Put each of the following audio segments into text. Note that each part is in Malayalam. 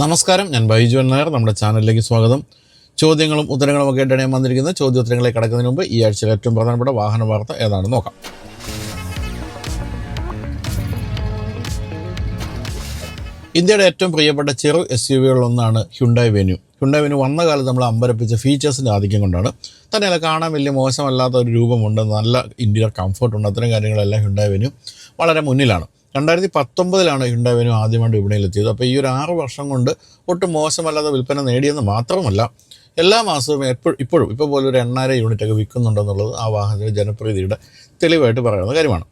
നമസ്കാരം ഞാൻ ബൈജു നായർ നമ്മുടെ ചാനലിലേക്ക് സ്വാഗതം. ചോദ്യങ്ങളും ഉത്തരങ്ങളും ഒക്കെ ആയിട്ടാണ് ഞാൻ വന്നിരിക്കുന്നത്. ചോദ്യോത്തരങ്ങളെ കടക്കുന്നതിന് മുമ്പ് ഈ ആഴ്ചയിലെ ഏറ്റവും പ്രധാനപ്പെട്ട വാഹന വാർത്ത ഏതാണെന്ന് നോക്കാം. ഇന്ത്യയുടെ ഏറ്റവും പ്രിയപ്പെട്ട ചെറു എസ് യു വികളിലൊന്നാണ് ഹ്യുണ്ടായ് വെന്യൂ ഹ്യുണ്ടായ് വെന്യൂ വന്ന കാലത്ത് നമ്മൾ അമ്പരപ്പിച്ച ഫീച്ചേഴ്സിന്റെ ആധിക്യം കൊണ്ടാണ്. തന്നെയല്ല കാണാൻ വലിയ മോശമല്ലാത്ത ഒരു രൂപമുണ്ട് നല്ല ഇന്റീരിയർ കംഫർട്ടുണ്ട് അത്തരം കാര്യങ്ങളെല്ലാം ഹ്യുണ്ടായ് വെന്യൂ വളരെ മുന്നിലാണ്. രണ്ടായിരത്തി പത്തൊമ്പതിലാണ് ഹ്യുണ്ടായി വെന്യൂ ആദ്യമായിട്ട് വിപണിയിലെത്തിയത്. അപ്പോൾ ഈ ഒരു ആറ് വർഷം കൊണ്ട് ഒട്ടും മോശമല്ലാതെ വിൽപ്പന നേടിയെന്ന് മാത്രമല്ല എല്ലാ മാസവും എപ്പോഴും ഇപ്പോഴും ഇപ്പോൾ പോലെ ഒരു എണ്ണായിരം യൂണിറ്റൊക്കെ വിൽക്കുന്നുണ്ടെന്നുള്ളത് ആ വാഹനത്തിന്റെ ജനപ്രീതിയുടെ തെളിവായിട്ട് പറയുന്ന കാര്യമാണ്.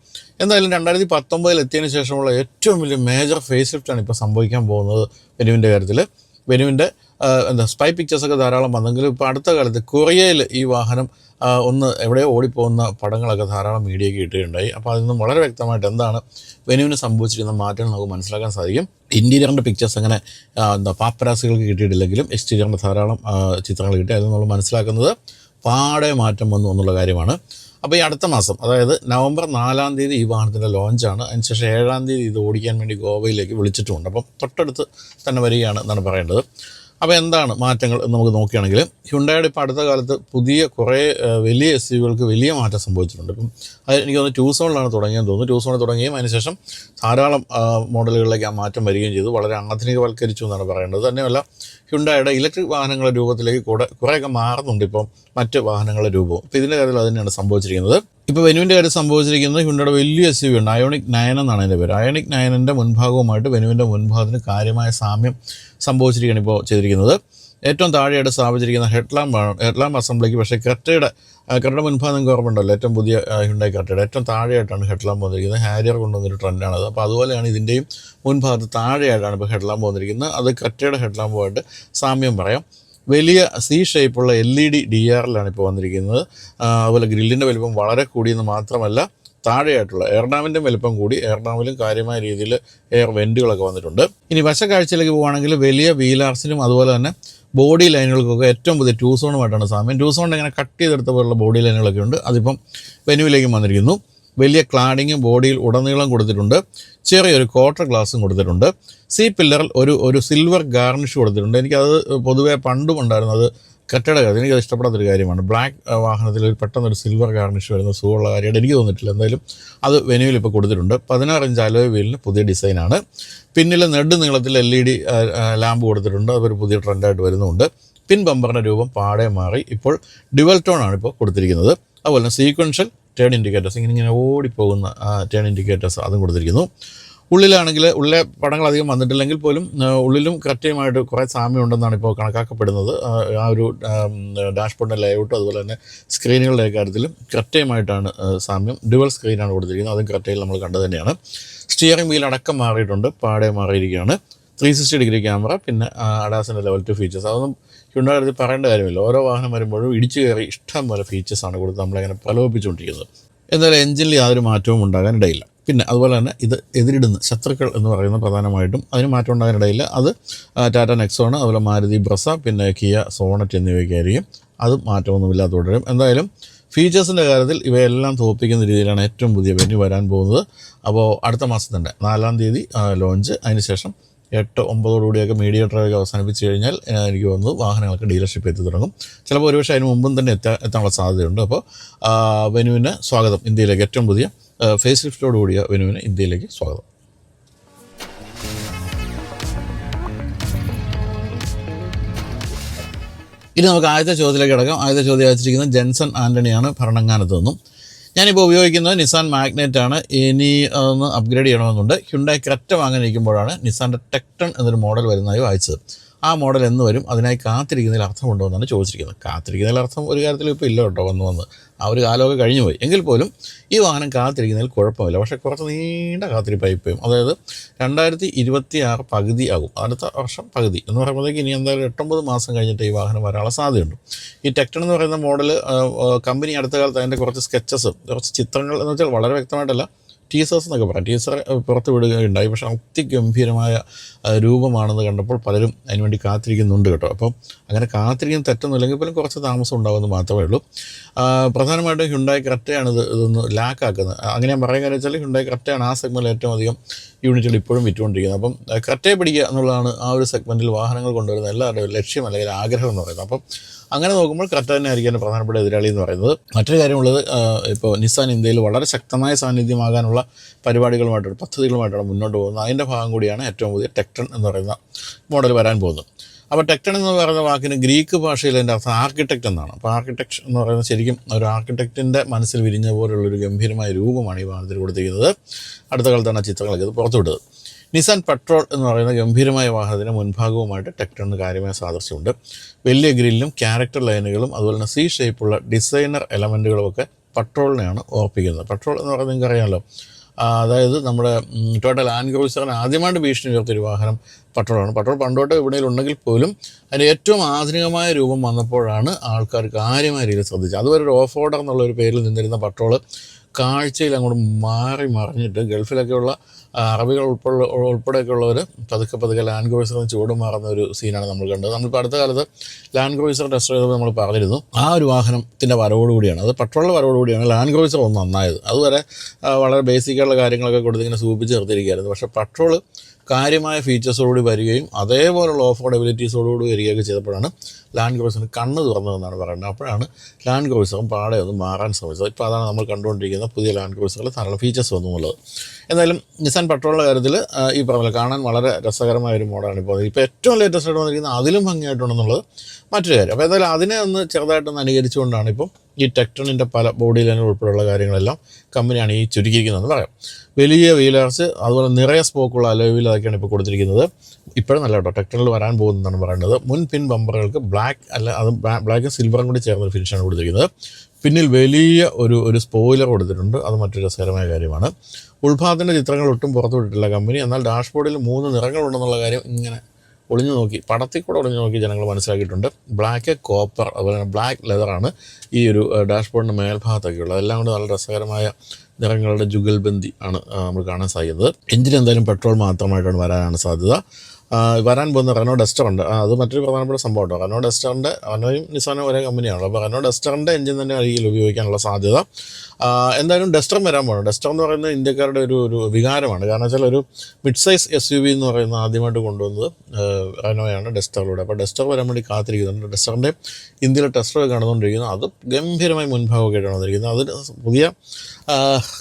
എന്തായാലും രണ്ടായിരത്തി പത്തൊമ്പതിൽ എത്തിയതിന് ശേഷമുള്ള ഏറ്റവും വലിയ മേജർ ഫേസ് ലിഫ്റ്റാണ് ഇപ്പോൾ സംഭവിക്കാൻ പോകുന്നത് വെനുവിന്റെ കാര്യത്തിൽ വെനുവിന്റെ എന്താ സ്പൈ പിക്ചേഴ്സൊക്കെ ധാരാളം വന്നെങ്കിലും ഇപ്പോൾ അടുത്ത കാലത്ത് കൊറിയയിൽ ഈ വാഹനം ഒന്ന് എവിടെയോ ഓടിപ്പോകുന്ന പടങ്ങളൊക്കെ ധാരാളം മീഡിയയ്ക്ക് കിട്ടുകയുണ്ടായി അപ്പോൾ അതിൽ നിന്നും വളരെ വ്യക്തമായിട്ട് എന്താണ് വെനുവിന് സംഭവിച്ചിരിക്കുന്ന മാറ്റങ്ങൾ നമുക്ക് മനസ്സിലാക്കാൻ സാധിക്കും. ഇന്റീരിയറിന്റെ പിക്ചേഴ്സ് അങ്ങനെ എന്താ പാപ്പരാസികൾക്ക് കിട്ടിയിട്ടില്ലെങ്കിലും എക്സ്റ്റീരിയറിന്റെ ധാരാളം ചിത്രങ്ങൾ കിട്ടി. അതിൽ നമ്മൾ മനസ്സിലാക്കുന്നത് പാടെ മാറ്റം വന്നു എന്നുള്ള കാര്യമാണ്. അപ്പോൾ ഈ അടുത്ത മാസം അതായത് നവംബർ നാലാം തീയതി ഈ വാഹനത്തിന്റെ ലോഞ്ചാണ് അതിനുശേഷം ഏഴാം തീയതി ഇത് ഓടിക്കാൻ വേണ്ടി ഗോവയിലേക്ക് വിളിച്ചിട്ടുമുണ്ട് അപ്പം തൊട്ടടുത്ത് തന്നെ വരികയാണ് എന്നാണ് പറയേണ്ടത്. അപ്പോൾ എന്താണ് മാറ്റങ്ങൾ എന്ന് നമുക്ക് നോക്കുകയാണെങ്കിൽ ഹ്യുണ്ടായുടെ ഇപ്പോൾ അടുത്ത കാലത്ത് പുതിയ കുറേ വലിയ എസ് യുകൾക്ക് വലിയ മാറ്റം സംഭവിച്ചിട്ടുണ്ട്. ഇപ്പം അത് എനിക്ക് തോന്നുന്നു ടൂ സോണിലാണ് തുടങ്ങിയെന്ന് തോന്നുന്നു. ടൂ സോണിൽ തുടങ്ങുകയും അതിനുശേഷം ധാരാളം മോഡലുകളിലേക്ക് ആ മാറ്റം വരികയും ചെയ്തു. വളരെ ആധുനികവൽക്കരിച്ചു എന്നാണ് പറയേണ്ടത്. തന്നെയല്ല ഹ്യുണ്ടായുടെ ഇലക്ട്രിക് വാഹനങ്ങളുടെ രൂപത്തിലേക്ക് കൂടെ കുറേയൊക്കെ മാറുന്നുണ്ട് ഇപ്പം മറ്റ് വാഹനങ്ങളുടെ രൂപവും. ഇപ്പോൾ ഇതിന്റെ കാര്യത്തിൽ അത് തന്നെയാണ് സംഭവിച്ചിരിക്കുന്നത്. ഇപ്പോൾ വെനുവിന്റെ കാര്യം സംഭവിച്ചിരിക്കുന്നത് ഹ്യുണ്ടയുടെ വലിയ എസ് യു ഉണ്ട്. അയോണിക് നയൻ എന്നാണ് അതിന്റെ പേര്. അയോണിക് നയനിന്റെ മുൻഭാഗവുമായിട്ട് വെനുവിന്റെ മുൻഭാഗത്തിന് കാര്യമായ സാമ്യം സംഭവിച്ചിരിക്കുകയാണ് ഇപ്പോൾ ചെയ്തിരിക്കുന്നത്. ഏറ്റവും താഴെയായിട്ട് സ്ഥാപിച്ചിരിക്കുന്ന ഹെഡ്ലാമ്പാണ് ഹെഡ്ലാമ്പ് അസംബ്ലിക്ക് പക്ഷേ കറ്റയുടെ കറ്റയുടെ മുൻഭാഗം ഓർമ്മയുണ്ടല്ലോ. ഏറ്റവും പുതിയ ഹ്യുണ്ടായി കറ്റയുടെ ഏറ്റവും താഴെയായിട്ടാണ് ഹെഡ്ലാമ്പ് വന്നിരിക്കുന്നത്. ഹാരിയർ കൊണ്ടുവന്നൊരു ട്രെൻഡാണത്. അപ്പോൾ അതുപോലെയാണ് ഇതിന്റെയും മുൻഭാഗത്ത് താഴെയായിട്ടാണ് ഇപ്പോൾ ഹെഡ്ലാമ്പ് വന്നിരിക്കുന്നത്. അത് കറ്റയുടെ ഹെഡ്ലാമ്പുമായിട്ട് സാമ്യം പറയാം. വലിയ സി ഷേപ്പുള്ള എൽ ഇ ഡി ഡി ആറിലാണ് ഇപ്പോൾ വന്നിരിക്കുന്നത്. അതുപോലെ ഗ്രില്ലിന്റെ വലിപ്പം വളരെ കൂടിയെന്ന് മാത്രമല്ല താഴെയായിട്ടുള്ള എയർഡാമിന്റെ വലുപ്പം കൂടി എയർഡാമിലും കാര്യമായ രീതിയിൽ എയർ വെന്റുകളൊക്കെ വന്നിട്ടുണ്ട്. ഇനി വശക്കാഴ്ചയിലേക്ക് പോകുകയാണെങ്കിൽ വലിയ വീലാർസിനും അതുപോലെ തന്നെ ബോഡി ലൈനുകൾക്കൊക്കെ ഏറ്റവും പുതിയ ടൂ സോണുമായിട്ടാണ് സാമ്യം. ടൂ ഇങ്ങനെ കട്ട് ചെയ്തെടുത്ത പോലുള്ള ബോഡി ലൈനുകളൊക്കെ ഉണ്ട്. അതിപ്പം വെനുവിലേക്കും വന്നിരിക്കുന്നു. വലിയ ക്ലാഡിങ്ങും ബോഡിയിൽ ഉടനീളം കൊടുത്തിട്ടുണ്ട്. ചെറിയൊരു ക്വാർട്ടർ ഗ്ലാസും കൊടുത്തിട്ടുണ്ട്. സി പില്ലറിൽ ഒരു ഒരു സിൽവർ ഗാർണിഷ് കൊടുത്തിട്ടുണ്ട്. എനിക്കത് പൊതുവേ പണ്ടും ഉണ്ടായിരുന്നത് കെട്ടിട കാര്യം. എനിക്കത് ഇഷ്ടപ്പെടാത്തൊരു കാര്യമാണ്. ബ്ലാക്ക് വാഹനത്തിൽ ഒരു പെട്ടെന്ന് ഒരു സിൽവർ ഗാർണിഷ് വരുന്ന സുഖമുള്ള കാര്യമായിട്ട് എനിക്ക് തോന്നിയിട്ടില്ല. എന്തായാലും അത് വെനുവിൽ ഇപ്പോൾ കൊടുത്തിട്ടുണ്ട്. പതിനാറ് ഇഞ്ച് അലോയ് വീലിന് പുതിയ ഡിസൈനാണ് പിന്നിൽ നെഡ് നീളത്തിൽ എൽ ഇ ഡി ലാമ്പ് കൊടുത്തിട്ടുണ്ട്. അതൊരു പുതിയ ട്രെൻഡായിട്ട് വരുന്നുണ്ട്. പിൻ ബമ്പറിന്റെ രൂപം പാടെ മാറി. ഇപ്പോൾ ഡിവൽ ടോൺ ആണ് ഇപ്പോൾ കൊടുത്തിരിക്കുന്നത്. അതുപോലെ സീക്വൻഷ്യൽ ടേൺ ഇൻഡിക്കേറ്റേഴ്സ് ഇങ്ങനെ ഇങ്ങനെ ഓടിപ്പോകുന്ന ടേൺ ഇൻഡിക്കേറ്റേഴ്സ് അതും കൊടുത്തിരിക്കുന്നു. ഉള്ളിലാണെങ്കിൽ ഉള്ളിലെ പടങ്ങൾ അധികം വന്നിട്ടില്ലെങ്കിൽ പോലും ഉള്ളിലും കൃത്യമായിട്ട് കുറേ സാമ്യമുണ്ടെന്നാണ് ഇപ്പോൾ കണക്കാക്കപ്പെടുന്നത്. ആ, ഒരു ഡാഷ്ബോർഡിന്റെ ലേഔട്ട് അതുപോലെ തന്നെ സ്ക്രീനുകളുടെ കാര്യത്തിലും കൃത്യമായിട്ടാണ് ആ, സാമ്യം. ഡുവൽ സ്ക്രീനാണ് കൊടുത്തിരിക്കുന്നത്. അതും കറക്റ്റയിൽ നമ്മൾ കണ്ടത് തന്നെയാണ്. സ്റ്റിയറിംഗ് വീൽ അടക്കം മാറിയിട്ടുണ്ട്. പാടെ മാറിയിരിക്കുകയാണ്. ത്രീ സിക്സ്റ്റി ഡിഗ്രി ക്യാമറ പിന്നെ അഡാസിന്റെ ലെവൽ ടു ഫീച്ചേഴ്സ് അതൊന്നും അടുത്ത് പറയേണ്ട കാര്യമില്ല. ഓരോ വാഹനം വരുമ്പോഴും ഇടിച്ചു കയറി ഇഷ്ടം പോലെ ഫീച്ചേഴ്സാണ് കൊടുത്ത് നമ്മളങ്ങനെ പ്രലോഭിപ്പിച്ചുകൊണ്ടിരിക്കുന്നത് എന്നാലും എഞ്ചിനിൽ യാതൊരു മാറ്റവും ഉണ്ടാകാൻ ഇടയില്ല പിന്നെ അതുപോലെ തന്നെ ഇത് എതിരിടുന്ന ശത്രുക്കൾ എന്ന് പറയുന്ന പ്രധാനമായിട്ടും അതിന് മാറ്റം ഉണ്ടാകാനിടയില്ല. അത് ടാറ്റ നെക്സോൺ അതുപോലെ മാരുതി ബ്രസ പിന്നെ കിയ സോണറ്റ് എന്നിവയ്ക്കായിരിക്കും അത് മാറ്റമൊന്നുമില്ലാതെ തുടരും. എന്തായാലും ഫീച്ചേഴ്സിന്റെ കാര്യത്തിൽ ഇവയെല്ലാം തോപ്പിക്കുന്ന രീതിയിലാണ് ഏറ്റവും പുതിയ വെന്യൂ വരാൻ പോകുന്നത്. അപ്പോൾ അടുത്ത മാസം തന്നെ നാലാം തീയതി ലോഞ്ച് അതിനുശേഷം എട്ട് ഒമ്പതോടുകൂടിയൊക്കെ മീഡിയ ഡ്രൈവൊക്കെ അവസാനിപ്പിച്ച് കഴിഞ്ഞാൽ എനിക്ക് തോന്നുന്നു വാഹനങ്ങൾക്ക് ഡീലർഷിപ്പ് എത്തി തുടങ്ങും. ചിലപ്പോൾ ഒരുപക്ഷെ അതിന് മുമ്പും തന്നെ എത്താ എത്താനുള്ള സാധ്യതയുണ്ട്. അപ്പോൾ വെനുവിന് സ്വാഗതം ഇന്ത്യയിലേക്ക് ഏറ്റവും പുതിയ ഫേസ് ലിഫ്റ്റോട് കൂടിയ വെനുവിന് ഇന്ത്യയിലേക്ക് സ്വാഗതം. ഇനി നമുക്ക് ആദ്യത്തെ ചോദ്യത്തിലേക്ക് കിടക്കാം. ആദ്യത്തെ ചോദ്യം അയച്ചിരിക്കുന്നത് ജെൻസൺ ആന്റണിയാണ് ഭരണങ്ങാനത്ത് നിന്നും. ഞാനിപ്പോൾ ഉപയോഗിക്കുന്നത് നിസാൻ മാഗ്നറ്റ് ആണ്. ഇനി അതൊന്ന് അപ്ഗ്രേഡ് ചെയ്യണമെന്നുണ്ട്. ഹ്യുണ്ടായി ക്രെറ്റ വാങ്ങാനിരിക്കുമ്പോഴാണ് നിസാന്റെ ടെക്ടൺ എന്നൊരു മോഡൽ വരുന്നതായി വായിച്ചത്. ആ മോഡൽ എന്ന് വരും. അതിനായി കാത്തിരിക്കുന്നതിൽ അർത്ഥമുണ്ടോ എന്നാണ് ചോദിച്ചിരിക്കുന്നത്. കാത്തിരിക്കുന്നതിൽ അർത്ഥം ഒരു കാര്യത്തിലും ഇപ്പോൾ ഇല്ല കേട്ടോ വന്ന് വന്ന്. ആ ഒരു കാലമൊക്കെ കഴിഞ്ഞു പോയി. എങ്കിൽ പോലും ഈ വാഹനം കാത്തിരിക്കുന്നതിൽ കുഴപ്പമില്ല. പക്ഷേ കുറച്ച് നീണ്ട കാത്തിരിപ്പായി ഇപ്പോഴും. അതായത് രണ്ടായിരത്തി ഇരുപത്തി ആറ് പകുതി ആകും. അടുത്ത വർഷം പകുതി. എന്ന് പറയുമ്പോഴത്തേക്ക് ഇനി എന്തായാലും എട്ടൊമ്പത് മാസം കഴിഞ്ഞിട്ട് ഈ വാഹനം വരാനുള്ള സാധ്യതയുണ്ട്. ഈ ടെക്ടൺ എന്ന് പറയുന്ന മോഡൽ കമ്പനി അടുത്ത കാലത്ത് അതിന്റെ കുറച്ച് സ്കെച്ചസ് കുറച്ച് ചിത്രങ്ങൾ എന്ന് വെച്ചാൽ വളരെ വ്യക്തമായിട്ടല്ല ടീസേഴ്സ് എന്നൊക്കെ പറയാം. ടീസർ പുറത്ത് വിടുകയുണ്ടായി. പക്ഷേ അതിഗംഭീരമായ രൂപമാണെന്ന് കണ്ടപ്പോൾ പലരും അതിനുവേണ്ടി കാത്തിരിക്കുന്നുണ്ട് കേട്ടോ. അപ്പം അങ്ങനെ കാത്തിരിക്കുന്ന തെറ്റൊന്നുമില്ലെങ്കിൽ പോലും കുറച്ച് താമസം ഉണ്ടാകുമെന്ന് മാത്രമേ ഉള്ളൂ. പ്രധാനമായിട്ടും ഹ്യുണ്ടായി ക്രെറ്റയാണ് ഇത് ഇതൊന്ന് ലാക്കാക്കുന്നത് അങ്ങനെ ഞാൻ പറയുക വെച്ചാൽ ഹ്യുണ്ടായി കറക്റ്റാണ് ആ സെഗ്മെന്റിൽ ഏറ്റവും അധികം യൂണിറ്റുകൾ ഇപ്പോഴും വിറ്റുകൊണ്ടിരിക്കുന്നത്. അപ്പം കറക്റ്റേ പിടിക്കുക എന്നുള്ളതാണ് ആ ഒരു സെഗ്മെന്റിൽ വാഹനങ്ങൾ കൊണ്ടുവരുന്ന എല്ലാവരുടെയും ലക്ഷ്യം അല്ലെങ്കിൽ ആഗ്രഹം എന്ന് പറയുന്നത്. അപ്പം അങ്ങനെ നോക്കുമ്പോൾ കറക്റ്റ് തന്നെ ആയിരിക്കും എന്റെ പ്രധാനപ്പെട്ട എതിരാളി എന്ന് പറയുന്നത്. മറ്റൊരു കാര്യമുള്ളത് ഇപ്പോൾ നിസാൻ ഇന്ത്യയിൽ വളരെ ശക്തമായ സാന്നിധ്യമാകാനുള്ള പരിപാടികളുമായിട്ടാണ് പദ്ധതികളുമായിട്ടാണ് മുന്നോട്ട് പോകുന്നത്. അതിന്റെ ഭാഗം കൂടിയാണ് ഏറ്റവും പുതിയ ടെക്ടൺ എന്ന് പറയുന്ന മോഡൽ വരാൻ പോകുന്നത്. അപ്പോൾ ടെക്ടൺ എന്ന് പറയുന്ന വാക്കിന് ഗ്രീക്ക് ഭാഷയിൽ അതിന്റെ അർത്ഥം ആർക്കിടെക്റ്റ് എന്നാണ്. അപ്പോൾ ആർക്കിടെക്ട് എന്ന് പറയുന്നത് ശരിക്കും ഒരു ആർക്കിടെക്റ്റിന്റെ മനസ്സിൽ വിരിഞ്ഞ പോലുള്ളൊരു ഗംഭീരമായ രൂപമാണ് ഈ വാഹനത്തിൽ കൊടുത്തിരിക്കുന്നത്. അടുത്ത കാലത്താണ് ചിത്രങ്ങളൊക്കെ ഇത് പുറത്തുവിട്ടത്. നിസാൻ പെട്രോൾ എന്ന് പറയുന്ന ഗംഭീരമായ വാഹനത്തിന് മുൻഭാഗവുമായിട്ട് ടെക്ടറിന് കാര്യമായ സാദൃശ്യമുണ്ട്. വലിയ ഗ്രില്ലും ക്യാരക്ടർ ലൈനുകളും അതുപോലെ തന്നെ സി ഷേപ്പുള്ള ഡിസൈനർ എലമെന്റുകളും ഒക്കെ പെട്രോളിനെയാണ് ഓർപ്പിക്കുന്നത് പെട്രോൾ എന്ന് പറയുന്നത് നിങ്ങൾക്ക് അറിയാമല്ലോ അതായത് നമ്മുടെ ടോട്ടൽ ലാൻഡ് ക്രൂസറിന് ആദ്യമായിട്ട് ഭീഷണി ഉയർത്തിയൊരു വാഹനം പെട്രോളാണ്. പട്രോൾ പണ്ടോട്ട് വിപണിയിൽ ഉണ്ടെങ്കിൽ പോലും അതിന്റെ ഏറ്റവും ആധുനികമായ രൂപം വന്നപ്പോഴാണ് ആൾക്കാർ കാര്യമായ രീതിയിൽ ശ്രദ്ധിച്ചത്. അതുവരെ ഒരു ഓഫ് റോഡർ എന്നുള്ള ഒരു പേരിൽ നിന്നിരുന്ന പട്രോൾ കാഴ്ചയിൽ അങ്ങോട്ട് മാറി മറിഞ്ഞിട്ട് ഗൾഫിലൊക്കെയുള്ള അറബികൾ ഉൾപ്പെടെ ഉൾപ്പെടെയൊക്കെയുള്ളവർ പതുക്കെ പതുക്കെ ലാൻഡ് ക്രൂസറിന് ചൂട് മാറുന്ന ഒരു സീനാണ് നമ്മൾ കണ്ടത്. നമ്മളിപ്പോൾ അടുത്ത കാലത്ത് ലാൻഡ് ക്രൂസർ ടെസ്റ്റ് ചെയ്തപ്പോൾ നമ്മൾ പറഞ്ഞിരുന്നു ആ ഒരു വാഹനത്തിന്റെ വരവോടുകൂടിയാണ്. അത് പെട്രോളിന്റെ വരവോടുകൂടിയാണ് ലാൻഡ് ക്രൂസർ ഒന്ന് നന്നായത്. അതുവരെ വളരെ ബേസിക്കായിട്ടുള്ള കാര്യങ്ങളൊക്കെ കൊടുത്ത് ഇങ്ങനെ സൂപ്പിച്ച് നിർത്തിയിരിക്കുകയായിരുന്നു. പക്ഷേ പെട്രോൾ കാര്യമായ ഫീച്ചേഴ്സോടുകൂടി വരികയും അതേപോലുള്ള ഓഫ് റോഡബിലിറ്റീസോടുകൂടി വരികയൊക്കെ ചെയ്തപ്പോഴാണ് ലാൻഡ് ക്രൂസറിന് കണ്ണ് തുറന്നതെന്നാണ് പറയുന്നത്. അപ്പോഴാണ് ലാൻഡ് ക്രൂസറും പാടെ ഒന്ന് മാറാൻ ശ്രമിച്ചത്. ഇപ്പോൾ അതാണ് നമ്മൾ കണ്ടുകൊണ്ടിരിക്കുന്ന പുതിയ ലാൻഡ് ക്രൂസറിൽ ധാരാളം ഫീച്ചേഴ്സ് വന്നുള്ളത്. എന്തായാലും നിസാൻ പെട്രോളിന്റെ കാര്യത്തിൽ ഈ പറഞ്ഞ കാണാൻ വളരെ രസകരമായ ഒരു മോഡാണ് ഇപ്പോൾ ഇപ്പോൾ ഏറ്റവും ലേറ്റസ്റ്റ് ആയിട്ട് വന്നിരിക്കുന്നത് അതിലും ഭംഗിയായിട്ടുണ്ടെന്നുള്ളത് മറ്റൊരു കാര്യം. അപ്പോൾ എന്തായാലും അതിനെ ഒന്ന് ചെറുതായിട്ടൊന്ന് അനുകരിച്ചുകൊണ്ടാണ് ഇപ്പം ഈ ടെക്ടണിന്റെ പല ബോഡി ലൈനുകൾ ഉൾപ്പെടെയുള്ള കാര്യങ്ങളെല്ലാം കമ്പനിയാണ് ഈ ചുരുക്കിയിരിക്കുന്നതെന്ന് പറയാം. വലിയ വീലേഴ്സ് അതുപോലെ നിറയെ സ്പോക്കുള്ള അലോയ് വീൽ അതൊക്കെയാണ് ഇപ്പോൾ കൊടുത്തിരിക്കുന്നത്. ഇപ്പോഴും നല്ല കേട്ടോ. ടെക്ടണിൽ വരാൻ പോകുന്നതാണ് പറയുന്നത്. മുൻ പിൻ ബമ്പറുകൾക്ക് ബ്ലാക്ക് അല്ല അത് ബ്ലാക്കും സിൽവറും കൂടി ചേർന്ന ഒരു ഫിനിഷാണ് കൊടുത്തിരിക്കുന്നത്. പിന്നിൽ വലിയ ഒരു ഒരു സ്പോയിലർ കൊടുത്തിട്ടുണ്ട്. അത് മറ്റൊരു രസകരമായ കാര്യമാണ്. ഉൾഭാഗത്തിന്റെ ചിത്രങ്ങൾ ഒട്ടും പുറത്തു വിട്ടിട്ടില്ല കമ്പനി. എന്നാൽ ഡാഷ്ബോർഡിൽ മൂന്ന് നിറങ്ങളുണ്ടെന്നുള്ള കാര്യം ഇങ്ങനെ ഒളിഞ്ഞു നോക്കി പടത്തിൽ കൂടെ ഒളിഞ്ഞു നോക്കി ജനങ്ങൾ മനസ്സിലാക്കിയിട്ടുണ്ട്. ബ്ലാക്ക് കോപ്പർ അതുപോലെ തന്നെ ബ്ലാക്ക് ലെതറാണ് ഈ ഒരു ഡാഷ്ബോർഡിന്റെ മേൽഭാഗത്തൊക്കെ ഉള്ളത്. എല്ലാം കൊണ്ട് നല്ല രസകരമായ നിറങ്ങളുടെ ജുഗൽബന്ദി ആണ് നമ്മൾ കാണാൻ സാധിക്കുന്നത്. എഞ്ചിൻ എന്തായാലും പെട്രോൾ മാത്രമായിട്ടാണ് വരാനാണ് സാധ്യത. വരാൻ പോകുന്ന റനോ ഡസ്റ്റർ ഉണ്ട് അത് മറ്റൊരു പ്രധാനപ്പെട്ട സംഭവം ഉണ്ടോ റനോ ഡസ്റ്ററിന്റെ റെനോയും നിസാനും ഒരേ കമ്പനിയാണല്ലോ. അപ്പോൾ റെനോ ഡസ്റ്ററിന്റെ എഞ്ചിൻ തന്നെ അരികിൽ ഉപയോഗിക്കാനുള്ള സാധ്യത. എന്തായാലും ഡസ്റ്ററും വരാൻ പോകണം ഡസ്റ്റർ എന്ന് പറയുന്നത് ഇന്ത്യക്കാരുടെ ഒരു ഒരു വികാരമാണ്. കാരണം വെച്ചാൽ ഒരു mid size S U V എന്ന് പറയുന്ന ആദ്യമായിട്ട് കൊണ്ടുവന്നത് റനോയാണ് ഡസ്റ്ററിലൂടെ. അപ്പോൾ ഡസ്റ്റർ വരാൻ വേണ്ടി കാത്തിരിക്കുന്നുണ്ട്. ഡസ്റ്ററിന്റെ ഇന്ത്യയിലെ ടെസ്റ്റർ കാണുന്നുകൊണ്ടിരിക്കുന്നു അത് ഗംഭീരമായി മുൻഭാഗമൊക്കെ ആയിട്ടാണ് വന്നിരിക്കുന്നത്. അതിന് പുതിയ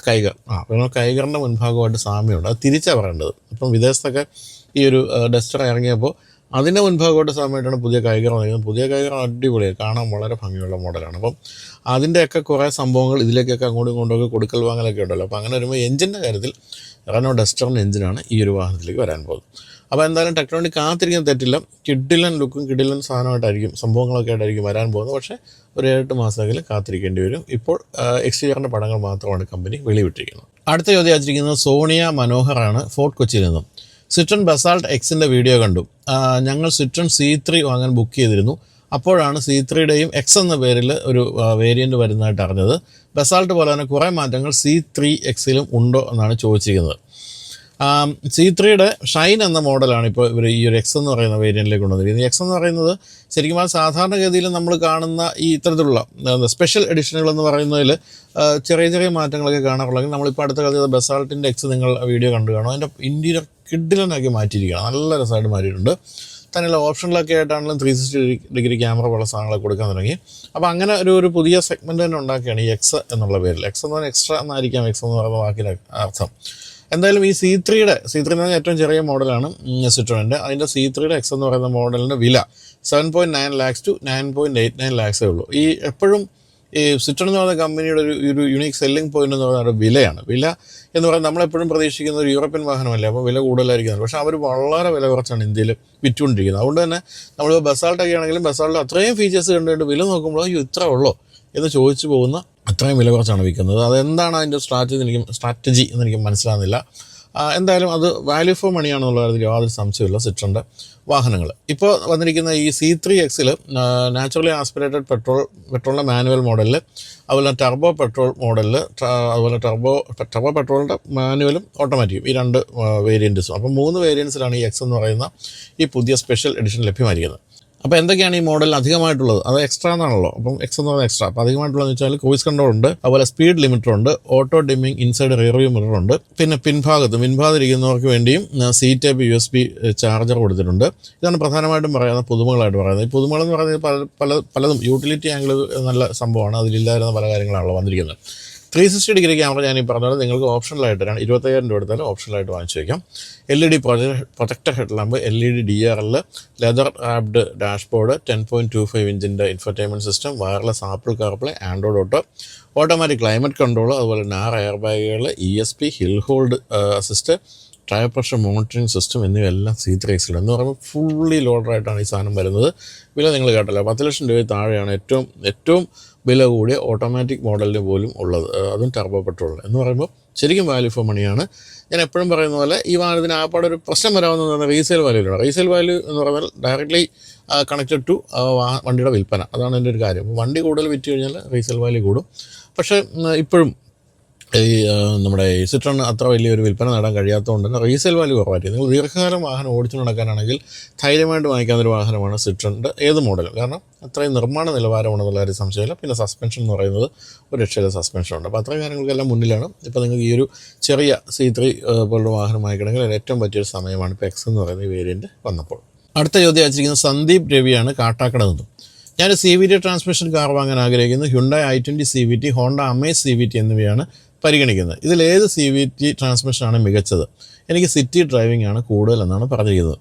കൈകർ ആ അപ്പോൾ കൈകറിന്റെ മുൻഭാഗമായിട്ട് സാമ്യമുണ്ട്. അത് തിരിച്ചാണ് പറയേണ്ടത്. അപ്പം വിദേശത്തൊക്കെ ഈ ഒരു ഡസ്റ്റർ ഇറങ്ങിയപ്പോൾ അതിന്റെ മുൻഭാഗമായിട്ട് സമയത്താണ് പുതിയ കൈകർ വന്നിരിക്കുന്നത്. പുതിയ കൈകർ അടിപൊളിയാണ് കാണാൻ വളരെ ഭംഗിയുള്ള മോഡലാണ്. അപ്പം അതിന്റെയൊക്കെ കുറേ സംഭവങ്ങൾ ഇതിലേക്കൊക്കെ അങ്ങോട്ടും ഇങ്ങോട്ടൊക്കെ കൊടുക്കൽ വാങ്ങലൊക്കെ ഉണ്ടല്ലോ. അപ്പോൾ അങ്ങനെ വരുമ്പോൾ എഞ്ചിന്റെ കാര്യത്തിൽ റെനോ ഡസ്റ്ററിന്റെ എഞ്ചിനാണ് ഈ ഒരു വാഹനത്തിലേക്ക് വരാൻ പോകുന്നത്. അപ്പോൾ എന്തായാലും ടെക്നോളജി കാത്തിരിക്കാൻ തെറ്റില്ല. കിഡിലൻ ലുക്കും കിഡിലൻ സാധനമായിട്ടായിരിക്കും സംഭവങ്ങളൊക്കെ ആയിട്ടായിരിക്കും വരാൻ പോകുന്നത്. പക്ഷേ ഒരു ഏഴെട്ട് മാസമെങ്കിലും കാത്തിരിക്കേണ്ടി വരും. ഇപ്പോൾ എക്സ്റ്റീരിയറിന്റെ പടങ്ങൾ മാത്രമാണ് കമ്പനി വെളിവിട്ടിരിക്കുന്നത്. അടുത്ത ചോദ്യം ചോദിച്ചിരിക്കുന്നത് സോണിയ മനോഹറാണ് ഫോർട്ട് കൊച്ചിയിൽ നിന്നും. സിട്രൺ ബസാൾട്ട് എക്സിന്റെ വീഡിയോ കണ്ടു. ഞങ്ങൾ സിട്രൺ സി ത്രീ വാങ്ങാൻ ബുക്ക് ചെയ്തിരുന്നു. അപ്പോഴാണ് സി ത്രീയുടെയും എക്സ് എന്ന പേരിൽ ഒരു വേരിയന്റ് വരുന്നതായിട്ട് അറിഞ്ഞത്. ബസാൾട്ട് പോലെ തന്നെ കുറേ മാറ്റങ്ങൾ സി ത്രീ എക്സിലും ഉണ്ടോ എന്നാണ് ചോദിച്ചിരിക്കുന്നത്. സി ത്രീയുടെ ഷൈൻ എന്ന മോഡലാണ് ഇപ്പോൾ ഇവർ ഈ ഒരു എക്സ് എന്ന് പറയുന്ന വേരിയന്റിലേക്ക് കൊണ്ടുവന്നിരിക്കുന്നത്. എക്സ് എന്ന് പറയുന്നത് ശരിക്കും ആ സാധാരണഗതിയിൽ നമ്മൾ കാണുന്ന ഈ ഇത്തരത്തിലുള്ള സ്പെഷ്യൽ എഡിഷനുകൾ എന്ന് പറയുന്നതിൽ ചെറിയ ചെറിയ മാറ്റങ്ങളൊക്കെ കാണാറുള്ളെങ്കിൽ നമ്മളിപ്പോൾ അടുത്ത കാലത്ത് ബസാൾട്ടിന്റെ എക്സ് നിങ്ങൾ വീഡിയോ കണ്ടു കാണും. അതിന്റെ ഇന്റീരിയർ കിഡിലനാക്കി മാറ്റിയിരിക്കുകയാണ് നല്ല രസമായിട്ട് മാറ്റിയിട്ടുണ്ട്. തന്നെയുള്ള ഓപ്ഷനിലൊക്കെ ആയിട്ടാണെങ്കിലും ത്രീ സിക്സ്റ്റി ഡിഗ്രി ക്യാമറ പോലുള്ള സാധനങ്ങളൊക്കെ കൊടുക്കാൻ തുടങ്ങി. അപ്പോൾ അങ്ങനെ ഒരു ഒരു പുതിയ സെഗ്മെന്റ് തന്നെ ഉണ്ടാക്കുകയാണ് ഈ എക്സ് എന്നുള്ള പേരിൽ. എക്സ് എന്ന് പറഞ്ഞാൽ എക്സ്ട്രാ എന്നായിരിക്കാം എക്സ് എന്ന് പറയുന്ന വാക്കിന്റെ അർത്ഥം. എന്തായാലും ഈ സി ത്രീയുടെ സി ത്രീ എന്ന് പറഞ്ഞാൽ ഏറ്റവും ചെറിയ മോഡലാണ് സിട്രോണിന്റെ അതിന്റെ സി ത്രീയുടെ എക്സ് എന്ന് പറയുന്ന മോഡലിന്റെ വില seven point nine lakhs two nine point eight nine ലാക്സേ ഉള്ളൂ. ഈ എപ്പോഴും ഈ സിറ്റൺ എന്ന് പറയുന്ന കമ്പനിയുടെ ഒരു ഒരു യുണീക്ക് സെല്ലിംഗ് പോയിന്റ് എന്ന് പറയുന്നത് വിലയാണ്. വില എന്ന് പറയുന്നത് നമ്മളെപ്പോഴും പ്രതീക്ഷിക്കുന്ന ഒരു യൂറോപ്യൻ വാഹനമല്ലേ അപ്പോൾ വില കൂടുതലായിരിക്കുന്നത്. പക്ഷേ അവർ വളരെ വില കുറച്ചാണ് ഇന്ത്യയിൽ വിറ്റുകൊണ്ടിരിക്കുന്നത്. അതുകൊണ്ട് തന്നെ നമ്മൾ ബസാൾട്ടൊക്കെ ആണെങ്കിലും ബസാൾട്ട് അത്രയും ഫീച്ചേഴ്സ് കണ്ടുകൊണ്ട് വില നോക്കുമ്പോൾ അയ്യോ ഇത്ര ഉള്ളോ എന്ന് ചോദിച്ചു പോകുന്ന അത്രയും വില കുറച്ചാണ് വിൽക്കുന്നത്. അതെന്താണ് അതിന്റെ സ്ട്രാറ്റജി എനിക്ക് സ്ട്രാറ്റജി എന്ന് എനിക്ക് മനസ്സിലാകുന്നില്ല. എന്തായാലും അത് വാല്യൂ ഫോർ മണിയാണെന്നുള്ള കാര്യത്തിൽ യാതൊരു സംശയമില്ല സിട്രന്റെ വാഹനങ്ങൾ. ഇപ്പോൾ വന്നിരിക്കുന്ന ഈ സി ത്രീ എക്സിൽ നാച്ചുറലി ആസ്പിറേറ്റഡ് പെട്രോൾ പെട്രോളിന്റെ മാനുവൽ മോഡലിൽ അതുപോലെ ടർബോ പെട്രോൾ മോഡലിൽ അതുപോലെ ടർബോ ടർബോ പെട്രോളിന്റെ മാനുവലും ഓട്ടോമാറ്റിക്കും ഈ രണ്ട് വേരിയന്റ്സും അപ്പോൾ മൂന്ന് വേരിയൻസിലാണ് ഈ എക്സ് എന്ന് പറയുന്ന ഈ പുതിയ സ്പെഷ്യൽ എഡിഷൻ ലഭ്യമായിരിക്കുന്നത്. അപ്പോൾ എന്തൊക്കെയാണ് ഈ മോഡൽ അധികമായിട്ടുള്ളത്? അത് എക്സ്ട്രാ എന്നാണല്ലോ. അപ്പം എക്സ് എന്ന് പറഞ്ഞാൽ എക്സ്ട്രാ അപ്പോൾ അധികമായിട്ടുള്ളത് വെച്ചാൽ കോയിസ് കൺട്രോൾ ഉണ്ട് അതുപോലെ സ്പീഡ് ലിമിറ്റർ ഉണ്ട് auto dimming inside rearview mirror ഉണ്ട്. പിന്നെ പിൻഭാഗത്ത് പിൻഭാഗത്ത് ഇരിക്കുന്നവർക്ക് വേണ്ടിയും C type U S B charger കൊടുത്തിട്ടുണ്ട്. ഇതാണ് പ്രധാനമായിട്ടും പറയുന്ന പുതുമകളായിട്ട് പറയുന്നത്. ഈ പുതുമകൾ എന്ന് പറയുന്നത് പല പല പലതും യൂട്ടിലിറ്റി ആംഗിൾ നല്ല സംഭവമാണ്. അതിലില്ലായിരുന്ന പല കാര്യങ്ങളാണല്ലോ വന്നിരിക്കുന്നത്. ത്രീ സിക്സ്റ്റി ഡിഗ്രി ക്യാമറ ഞാൻ ഈ പറഞ്ഞ പോലെ നിങ്ങൾക്ക് ഓപ്ഷനിലായിട്ട് രണ്ട് ഇരുപത്തയ്യായിരം രൂപ എടുത്താൽ ഓപ്ഷനിലായിട്ട് വാങ്ങിച്ചു വയ്ക്കാം L E D projector head lamp L E D D R L leather wrapped dashboard ten point two five ഇഞ്ചിന്റെ infotainment system wireless Apple CarPlay Android auto automatic climate control അതുപോലെ നാർ എയർ ബാഗുകൾ E S P hill hold assist tyre pressure monitoring system എന്നിവയെല്ലാം സി ത്രീ എക്സിലുണ്ട് എന്ന് പറയുമ്പോൾ ഫുള്ളി ലോഡറായിട്ടാണ് ഈ സാധനം വരുന്നത്. വില നിങ്ങൾ കേട്ടല്ലോ പത്ത് ലക്ഷം രൂപ താഴെയാണ് ഏറ്റവും ഏറ്റവും വില കൂടിയ ഓട്ടോമാറ്റിക് മോഡലിന് പോലും ഉള്ളത്. അതും ടർബോ പെട്രോൾ എന്ന് പറയുമ്പോൾ ശരിക്കും വാല്യൂ ഫോർ മണിയാണ് ഞാൻ എപ്പോഴും പറയുന്ന പോലെ ഈ വാഹനത്തിന് ആപ്പാടെ ഒരു പ്രശ്നം വരാവുന്നത് പറഞ്ഞാൽ റീസെയിൽ വാല്യൂലാണ് റീസെയിൽ വാല്യൂ എന്ന് പറഞ്ഞാൽ ഡയറക്ട്ലി കണക്റ്റഡ് ടു വണ്ടിയുടെ വിൽപ്പന. അതാണ് എന്റെ ഒരു കാര്യം. വണ്ടി കൂടുതൽ വിറ്റ് കഴിഞ്ഞാൽ റീസെയിൽ വാല്യൂ കൂടും. പക്ഷേ ഇപ്പോഴും ഈ നമ്മുടെ സിട്രൺ അത്ര വലിയൊരു വിൽപ്പന നേടാൻ കഴിയാത്തതുകൊണ്ട് തന്നെ റീസെയിൽ വാല്യൂ കുറവായിരിക്കും. നിങ്ങൾ ദീർഘകാലം വാഹനം ഓടിച്ചു നടക്കാനാണെങ്കിൽ ധൈര്യമായിട്ട് വാങ്ങിക്കാൻ ഒരു വാഹനമാണ് സിട്രണിന്റെ ഏത് മോഡലും കാരണം അത്രയും നിർമ്മാണ നിലവാരമാണെന്നുള്ള ഒരു സംശയമില്ല. പിന്നെ സസ്പെൻഷൻ എന്ന് പറയുന്നത് ഒരു രക്ഷയിലെ സസ്പെൻഷൻ ഉണ്ട്. അപ്പോൾ അത്രയും കാര്യങ്ങൾക്കെല്ലാം മുന്നിലാണ്. ഇപ്പോൾ നിങ്ങൾക്ക് ഈ ഒരു ചെറിയ സി ത്രീ പോലുള്ള വാഹനം വാങ്ങിക്കണമെങ്കിൽ അതിന് ഏറ്റവും പറ്റിയൊരു സമയമാണ് ഇപ്പോൾ എക്സ് എന്ന് പറയുന്ന ഈ വേരിയന്റ് വന്നപ്പോൾ. അടുത്ത ചോദ്യം അയച്ചിരിക്കുന്നത് സന്ദീപ് രവിയാണ് കാട്ടാക്കട നിന്നും. ഞാൻ C V T transmission car വാങ്ങാൻ ആഗ്രഹിക്കുന്നു. Hyundai i twenty C V T Honda Amaze C V T എന്നിവയാണ് പരിഗണിക്കുന്നത്. ഇതിൽ ഏത് സി വി ടി ട്രാൻസ്മിഷനാണ് മികച്ചത്? എനിക്ക് സിറ്റി ഡ്രൈവിംഗ് ആണ് കൂടുതൽ എന്നാണ് പറഞ്ഞിരിക്കുന്നത്.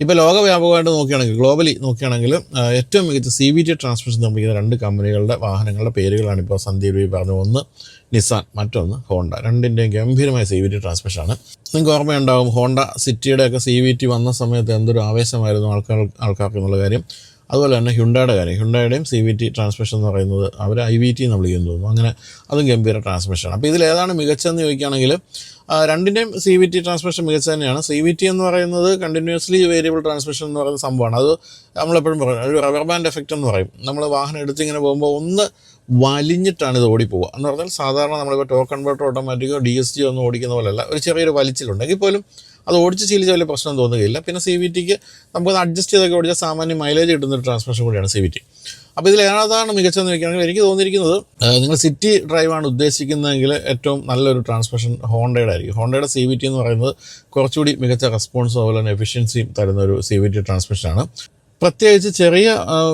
ഇപ്പോൾ ലോകവ്യാപകമായിട്ട് നോക്കുകയാണെങ്കിൽ ഗ്ലോബലി നോക്കുകയാണെങ്കിൽ ഏറ്റവും മികച്ച സി വി ടി ട്രാൻസ്മിഷൻ നിർമ്മിക്കുന്ന രണ്ട് കമ്പനികളുടെ വാഹനങ്ങളുടെ പേരുകളാണ് ഇപ്പോൾ സന്ദീപ് രവി പറഞ്ഞു ഒന്ന് നിസാൻ മറ്റൊന്ന് ഹോണ്ട രണ്ടിന്റെയും ഗംഭീരമായ സി വി ടി ട്രാൻസ്മിഷനാണ് നിങ്ങൾക്ക് ഓർമ്മയുണ്ടാവും ഹോണ്ട സിറ്റിയുടെ ഒക്കെ സി വി ടി വന്ന സമയത്ത് എന്തൊരു ആവേശമായിരുന്നു ആൾക്കാർ ആൾക്കാർക്ക് എന്നുള്ള കാര്യം. അതുപോലെ തന്നെ ഹ്യുണ്ടായുടെ കാര്യം. ഹ്യുണ്ടായുടെയും സി വി ടി ട്രാൻസ്മിഷൻ എന്ന് പറയുന്നത് അവർ ഐ വി ടി എന്ന് വിളിക്കുന്നു തോന്നുന്നു. അങ്ങനെ അതും ഗംഭീര ട്രാൻസ്മിഷനാണ്. അപ്പോൾ ഇതിലേതാണ് മികച്ചതെന്ന് ചോദിക്കുകയാണെങ്കിൽ രണ്ടിന്റെയും സി വി ടി ട്രാൻസ്മിഷൻ മികച്ച തന്നെയാണ്. സി വി ടി എന്ന് പറയുന്നത് കണ്ടിന്യൂസ്ലി വേരിയബിൾ ട്രാൻസ്മിഷൻ എന്ന് പറയുന്ന സംഭവമാണ്. അത് നമ്മളെപ്പോഴും പറയും ഒരു റബ്ബർ ബാൻഡ് എഫക്റ്റ് എന്ന് പറയും. നമ്മൾ വാഹനം എടുത്ത് ഇങ്ങനെ പോകുമ്പോൾ ഒന്ന് വലിഞ്ഞിട്ടാണ് ഇത് ഓടിപ്പോവുക. എന്ന് പറഞ്ഞാൽ സാധാരണ നമ്മളിപ്പോൾ ടോക്കൺ കൺവേർട്ടർ ഓട്ടോമാറ്റിക്കോ ഡി എസ് ജി ഒന്നും ഓടിക്കുന്ന പോലെയല്ല. ഒരു ചെറിയൊരു വലിച്ചിലുണ്ടെങ്കിൽ പോലും അത് ഓടിച്ച് ശീലിച്ച വലിയ പ്രശ്നം തോന്നുകയില്ല. പിന്നെ സി വി ടിക്ക് നമുക്കത് അഡ്ജസ്റ്റ് ചെയ്തൊക്കെ ഓടിച്ചാൽ സാമാന്യം മൈലേജ് കിട്ടുന്ന ഒരു ട്രാൻസ്മിഷൻ കൂടിയാണ് സി വി ടി അപ്പോൾ ഇതിൽ ഏതാണ് മികച്ചതെന്ന് ചോദിക്കുകയാണെങ്കിൽ എനിക്ക് തോന്നിയിരിക്കുന്നത് നിങ്ങൾ സിറ്റി ഡ്രൈവാണ് ഉദ്ദേശിക്കുന്നതെങ്കിൽ ഏറ്റവും നല്ലൊരു ട്രാൻസ്മിഷൻ ഹോണ്ടയുടെ ആയിരിക്കും. ഹോണ്ടയുടെ സി വി ടി എന്ന് പറയുന്നത് കുറച്ചുകൂടി മികച്ച റെസ്പോൺസും അതുപോലെ തന്നെ എഫിഷ്യൻസിയും തരുന്ന ഒരു സി വി ടി ട്രാൻസ്മിഷനാണ് പ്രത്യേകിച്ച് ചെറിയ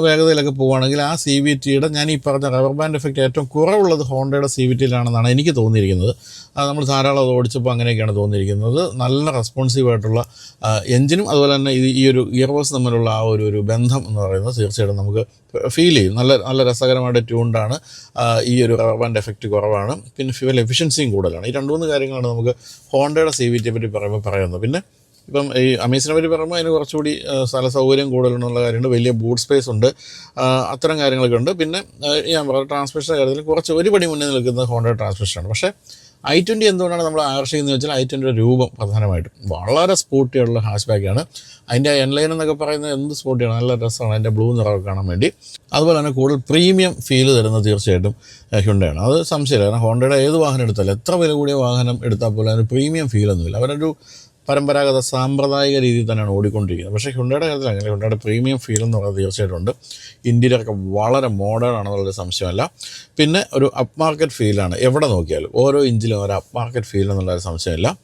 വേഗതയിലൊക്കെ പോവുകയാണെങ്കിൽ ആ സി വി ടിയുടെ ഞാൻ ഈ പറഞ്ഞ റബ്ബർ ബാൻഡ് എഫക്റ്റ് ഏറ്റവും കുറവുള്ളത് ഹോണ്ടയുടെ സി വി ടിയിലാണെന്നാണ് എനിക്ക് തോന്നിയിരിക്കുന്നത്. നമ്മൾ ധാരാളം അത് ഓടിച്ചപ്പോൾ അങ്ങനെയൊക്കെയാണ് തോന്നിയിരിക്കുന്നത്. നല്ല റെസ്പോൺസീവ് ആയിട്ടുള്ള എഞ്ചിനും അതുപോലെ തന്നെ ഈ ഒരു ഇയർ ബോസ് തമ്മിലുള്ള ആ ഒരു ഒരു ബന്ധം എന്ന് പറയുന്നത് തീർച്ചയായിട്ടും നമുക്ക് ഫീൽ ചെയ്യും. നല്ല നല്ല രസകരമായിട്ട് ട്യൂണ്ടാണ് ഈ ഒരു റബ്ബർ ബാൻഡ് എഫക്റ്റ് കുറവാണ്. പിന്നെ ഫ്യൂവൽ എഫിഷ്യൻസിയും കൂടുതലാണ്. ഈ രണ്ട് മൂന്ന് കാര്യങ്ങളാണ് നമുക്ക് ഹോണ്ടയുടെ സി വി ടിയെ പറ്റി പറയുമ്പോൾ പറയുന്നത്. പിന്നെ ഇപ്പം ഈ അമേസിനെ പറ്റി പറയുമ്പോൾ അതിന് കുറച്ചുകൂടി സ്ഥല സൗകര്യം കൂടുതലുണ്ടെന്നുള്ള കാര്യമുണ്ട് വലിയ ബൂട്ട് സ്പേസ് ഉണ്ട്. അത്തരം കാര്യങ്ങളൊക്കെ ഉണ്ട്. പിന്നെ ഞാൻ പറഞ്ഞ ട്രാൻസ്മിഷന്റെ കാര്യത്തിൽ കുറച്ച് ഒരു പടി മുന്നിൽ നിൽക്കുന്നത് ഹോണ്ട ട്രാൻസ്മിഷനാണ് പക്ഷേ ഐ ട്വന്റി എന്തുകൊണ്ടാണ് നമ്മൾ ആകർഷിക്കുന്നത് വെച്ചാൽ ഐ ട്വന്റിയുടെ രൂപം പ്രധാനമായിട്ടും വളരെ സ്പോർട്ടിയുള്ള ഹാഷ് ബാക്കാണ് അതിന്റെ എൻലൈൻ എന്നൊക്കെ പറയുന്നത് എന്ത് സ്പോർട്ടിയാണ് നല്ല രസമാണ്. അതിന്റെ ബ്ലൂ നിറമൊക്കെ കാണാൻ വേണ്ടി. അതുപോലെ തന്നെ കൂടുതൽ പ്രീമിയം ഫീൽ തരുന്നത് തീർച്ചയായിട്ടും ഹ്യുണ്ടയാണ് അത് സംശയമില്ല. കാരണം ഹോണ്ടയുടെ ഏത് വാഹനം എടുത്താലും എത്ര വില കൂടിയ വാഹനം എടുത്താൽ പോലും അതിന് പ്രീമിയം ഫീൽ ഒന്നുമില്ല. അവരൊരു പരമ്പരാഗത സാമ്പ്രദായിക രീതിയിൽ തന്നെയാണ് ഓടിക്കൊണ്ടിരിക്കുന്നത്. പക്ഷേ ഹുണ്ടയുടെ കാര്യത്തിൽ അങ്ങനെ. ഹുണ്ടയുടെ പ്രീമിയം ഫീൽ എന്ന് പറയുന്നത് തീർച്ചയായിട്ടും ഇന്ത്യയിലൊക്കെ വളരെ മോഡേൺ ആണെന്നുള്ളൊരു സംശയമല്ല. പിന്നെ ഒരു അപ്പ് മാർക്കറ്റ് ഫീലാണ്. എവിടെ നോക്കിയാലും ഓരോ ഇഞ്ചിലും ഒരു അപ്പ് മാർക്കറ്റ് ഫീൽ എന്നുള്ളൊരു സംശയമില്ല.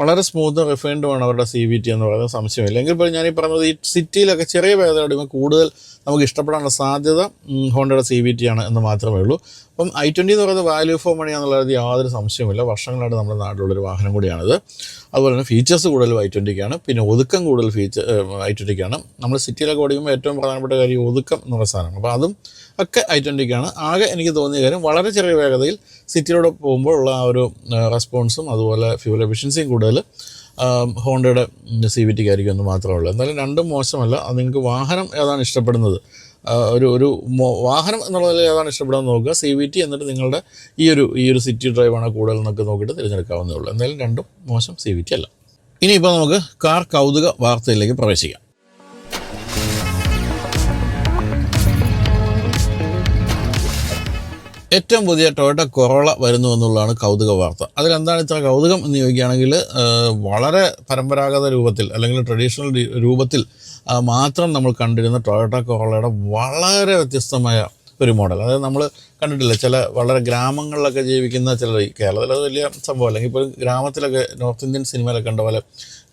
വളരെ സ്മൂത്തും റിഫൈൻഡുമാണ് അവരുടെ സി വി ടി എന്ന് പറയുന്നത്. സംശയമില്ല. എങ്കിൽ പോലും ഞാൻ ഈ പറഞ്ഞത് ഈ സിറ്റിയിലൊക്കെ ചെറിയ വേദന അടിക്കുമ്പോൾ കൂടുതൽ നമുക്ക് ഇഷ്ടപ്പെടാനുള്ള സാധ്യത ഹോണ്ടയുടെ സി വി ടി ആണ് എന്ന് മാത്രമേ ഉള്ളൂ. അപ്പം ഐ ട്വന്റി എന്ന് പറയുന്നത് വാല്യൂ ഫോർ മണി എന്നുള്ളത് യാതൊരു സംശയമില്ല വർഷങ്ങളായിട്ട് നമ്മുടെ നാട്ടിലുള്ളൊരു വാഹനം കൂടിയാണിത്. അതുപോലെ തന്നെ ഫീച്ചേഴ്സ് കൂടുതൽ ഐ ട്വന്റിക്കാണ് പിന്നെ ഒതുക്കം കൂടുതൽ ഫീച്ചർ ഐ ട്വന്റിക്കാണ് നമ്മൾ സിറ്റിയിലൊക്കെ ഓടിക്കുമ്പോൾ ഏറ്റവും പ്രധാനപ്പെട്ട കാര്യം ഒതുക്കം എന്നുള്ള സാധനമാണ്. അപ്പോൾ അതും ഒക്കെ ഐ ട്വന്റിക്കാണ് ആകെ എനിക്ക് തോന്നിയ കാര്യം വളരെ ചെറിയ വേഗതയിൽ സിറ്റിയിലൂടെ പോകുമ്പോൾ ഉള്ള ആ ഒരു റെസ്പോൺസും അതുപോലെ ഫ്യൂൽ എഫിഷ്യൻസിയും കൂടുതൽ ഹോണ്ടയുടെ സി വി ടിക്ക് ആയിരിക്കും എന്ന് മാത്രമേ ഉള്ളൂ എന്തായാലും രണ്ടും മോശമല്ല. അത് നിങ്ങൾക്ക് വാഹനം ഏതാണ് ഇഷ്ടപ്പെടുന്നത്? ഒരു ഒരു വാഹനം എന്നുള്ളതിൽ ഏതാണ് ഇഷ്ടപ്പെടുന്നത് നോക്കുക. സി വി ടി എന്നിട്ട് നിങ്ങളുടെ ഈ ഒരു ഈ ഒരു സിറ്റി ഡ്രൈവാണ് കൂടുതൽ എന്നൊക്കെ നോക്കിയിട്ട് തിരഞ്ഞെടുക്കാവുന്നേ ഉള്ളൂ. എന്തായാലും രണ്ടും മോശം സി വി ടി അല്ല. ഇനിയിപ്പോൾ നമുക്ക് കാർ കൗതുക വാർത്തയിലേക്ക് പ്രവേശിക്കാം. ഏറ്റവും പുതിയ ടൊയോട്ട കൊറോള വരുന്നു എന്നുള്ളതാണ് കൗതുക വാർത്ത. അതിലെന്താണ് ഇത്ര കൗതുകം എന്ന് ചോദിക്കുകയാണെങ്കിൽ വളരെ പരമ്പരാഗത രൂപത്തിൽ അല്ലെങ്കിൽ ട്രഡീഷണൽ രൂപത്തിൽ മാത്രം നമ്മൾ കണ്ടിരുന്ന ടൊയോട്ട കൊറോളയുടെ വളരെ വ്യത്യസ്തമായ ഒരു മോഡൽ. അതായത് നമ്മൾ കണ്ടിട്ടില്ല ചില വളരെ ഗ്രാമങ്ങളിലൊക്കെ ജീവിക്കുന്ന ചിലർ കേരളത്തിൽ അത് വലിയ സംഭവം അല്ലെങ്കിൽ ഇപ്പോൾ ഗ്രാമത്തിലൊക്കെ നോർത്ത് ഇന്ത്യൻ സിനിമയിലൊക്കെ കണ്ട പോലെ